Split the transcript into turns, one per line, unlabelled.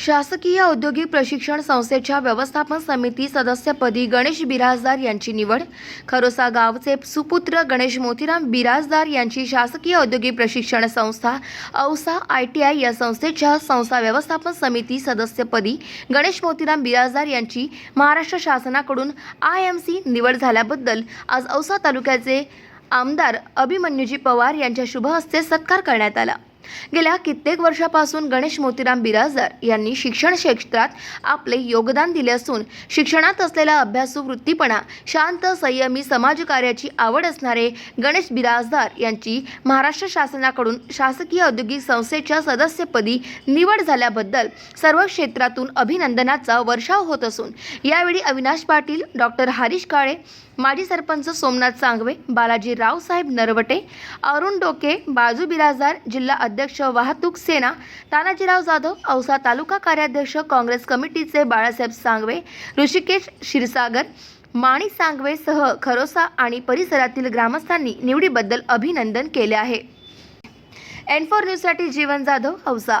शासकीय औद्योगिक प्रशिक्षण संस्थेच्या व्यवस्थापन समिती सदस्यपदी गणेश बिराजदार यांची निवड. खरोसा गावचे सुपुत्र गणेश मोतीराम बिराजदार यांची शासकीय औद्योगिक प्रशिक्षण संस्था औसा आय टी आय या संस्थेच्या संस्था व्यवस्थापन समिती सदस्यपदी गणेश मोतीराम बिराजदार यांची महाराष्ट्र शासनाकडून आय एम सी निवड झाल्याबद्दल आज औसा तालुक्याचे आमदार अभिमन्यूजी पवार यांच्या शुभहस्ते सत्कार करण्यात आला. गेल्या कित्येक वर्षापासून गणेश मोतीराम बिराजदार यांनी शिक्षण क्षेत्रात आपले योगदान दिले असून शिक्षणात असलेला अभ्यासू वृत्तीपणा शांत संयमी समाजकार्याची आवड असणारे गणेश बिराजदार यांची महाराष्ट्र शासनाकडून शासकीय औद्योगिक संस्थेच्या सदस्यपदी निवड झाल्याबद्दल सर्व क्षेत्रातून अभिनंदनाचा वर्षाव होत असून यावेळी अविनाश पाटील डॉक्टर हरीश काळे माजी सरपंच सोमनाथ सांगवे बालाजी रावसाहेब नरवटे अरुण डोके बाजू बिराजदार जिल्हा अध्यक्ष वाहतूक सेना तानाजीराव जाधव औसा तालुका कार्याध्यक्ष काँग्रेस कमिटीचे बाळासाहेब सांगवे ऋषिकेश क्षीरसागर माणी सांगवे सह खरोसा आणि परिसरातील ग्रामस्थांनी निवडीबद्दल अभिनंदन केले आहे. एन फोर न्यूजसाठी जीवन जाधव औसा.